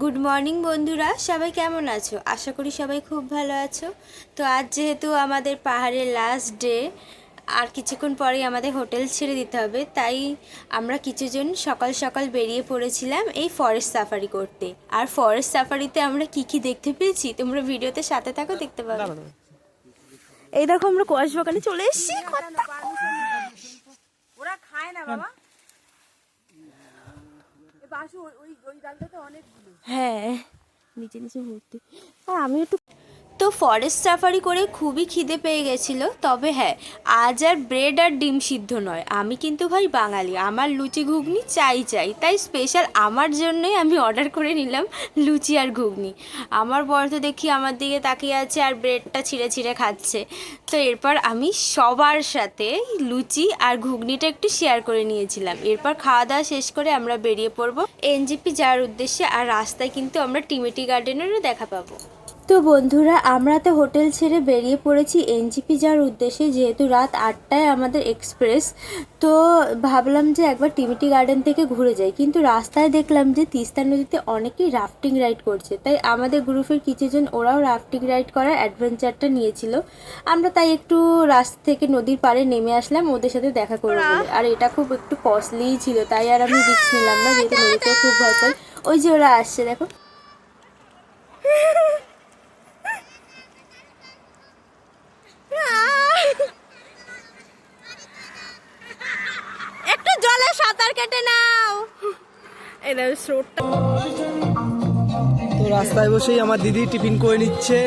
Good morning বন্ধুরা। সবাই কেমন আছো? আশা করি সবাই খুব ভালো আছো। তো আজ যেহেতু আমাদের পাহাড়ের লাস্ট ডে আর কিছুক্ষণ পরেই আমাদের হোটেল ছেড়ে দিতে হবে তাই আমরা কিছুজন সকাল সকাল বেরিয়ে পড়েছিলাম এই ফরেস্ট সাফারি করতে। আর ফরেস্ট সাফারিতে আমরা কি কি দেখতে পেয়েছি? তোমরা ভিডিওতে সাথে থাকো দেখতে পাবে। এই দেখো আমরা কোয়াশ বাগানে চলে এসেছি। ওরা খায় না বাবা এ বাসু ওই ওই ওই ডালটাতে অনেকগুলো হ্যাঁ নিচে নিচে ভর্তি। আর আমি একটু তো ফরেস্ট সাফারি করে খুবই খিদে পেয়ে গেছিল। তবে হ্যাঁ আজ আর ব্রেড আর ডিম সিদ্ধ নয়। আমি কিন্তু ভাই বাঙালি, আমার লুচি ঘুগনি চাই চাই। তাই স্পেশাল আমার জন্যই আমি অর্ডার করে নিলাম লুচি আর ঘুগনি। আমার বর তো দেখি আমার দিকে তাকিয়ে আছে আর ব্রেডটা ছিঁড়ে ছিঁড়ে খাচ্ছে। তো এরপর আমি সবার সাথে লুচি আর ঘুগনিটা একটু শেয়ার করে নিয়েছিলাম। এরপর খাওয়া দাওয়া শেষ করে আমরা বেরিয়ে পড়ব এনজিপি যাওয়ার উদ্দেশ্যে। আর রাস্তায় কিন্তু আমরা টিমেটি গার্ডেনেরও দেখা পাবো। তো বন্ধুরা আমরা তো হোটেল ছেড়ে বেরিয়ে পড়েছি এনজিপি যাওয়ার উদ্দেশ্যে যেহেতু রাত আটটায় আমাদের এক্সপ্রেস। তো ভাবলাম যে একবার টিমিটি গার্ডেন থেকে ঘুরে যাই। কিন্তু রাস্তায় দেখলাম যে তিস্তা নদীতে অনেকেই রাফটিং রাইড করছে। তাই আমাদের গ্রুপের কিছুজন ওরাও রাফটিং রাইড করার অ্যাডভেঞ্চারটা নিয়েছিল। আমরা তাই একটু রাস্তা থেকে নদীর পাড়ে নেমে আসলাম ওদের সাথে দেখা করব বলে। আর এটা খুব একটু কস্টলিই ছিল তাই আর আমি রিস্ক নিলাম না যেহেতু নদীতে খুব ভয় পাই। ওই যে ওরা আসছে দেখো। কেটে নাও। এটা স্রোতটা তো রাস্তায় বসেই আমার দিদি টিফিন করে নিচ্ছে।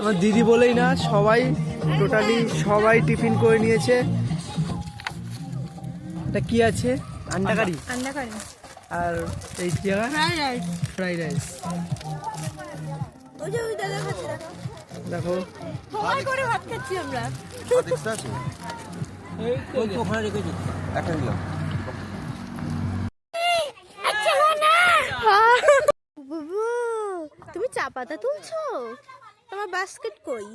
আমার দিদি বলেই না সবাই টোটালি সবাই টিফিন করে নিয়েছে। এটা কি আছে? আন্ডা কারি আন্ডা কারি আর এই জায়গা ফ্রাইড রাইস। Fried rice. ওই যে ওই দাদা খাচ্ছে দেখো। সবাই করে ভাত খাচ্ছি আমরা। বুবু চা পাতা তুলছো? তোমার বাস্কেট কই?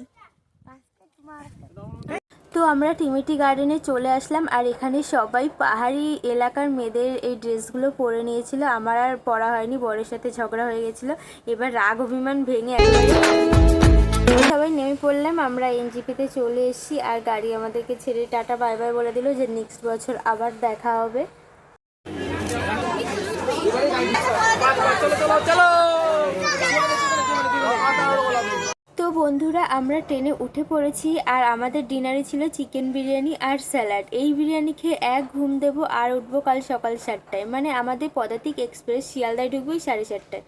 তো আমরা টিমিটি গার্ডেনে চলে আসলাম আর এখানে সবাই পাহাড়ি এলাকার মেয়েদের এই ড্রেসগুলো পরে নিয়েছিল। আমার আর পরা হয়নি বরের সাথে ঝগড়া হয়ে গেছিল। এবার রাগ অভিমান ভেঙে সবাই নেমে পড়লাম। আমরা এনজিপিতে চলে এসেছি আর গাড়ি আমাদেরকে ছেড়ে টাটা বাই বাই বলে দিল যে নেক্সট বছর আবার দেখা হবে। তো বন্ধুরা, আমরা ট্রেনে উঠে পড়েছি আর আমাদের ডিনারে ছিল চিকেন বিরিয়ানি আর স্যালাড। এই বিরিয়ানি খেয়ে এক ঘুম দেবো আর উঠবো কাল সকাল সাতটায়। মানে আমাদের পদাতিক এক্সপ্রেস শিয়ালদায় ঢুকবোই সাড়ে সাতটায়।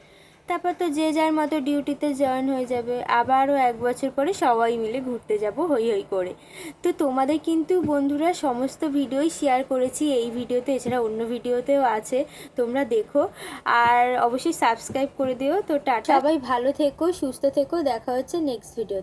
তারপর তো যে যার মতো ডিউটিতে জয়েন হয়ে যাবে, আবারও এক বছর পরে সবাই মিলে ঘুরতে যাব হই হই করে। তো তোমাদের কিন্তু বন্ধুরা সমস্ত ভিডিওই শেয়ার করেছি, এই ভিডিওতে এছাড়া অন্য ভিডিওতেও আছে, তোমরা দেখো। আর অবশ্যই সাবস্ক্রাইব করে দিও। তো টাটা। সবাই ভালো থেকো, সুস্থ থেকো, দেখা হচ্ছে নেক্সট ভিডিওতে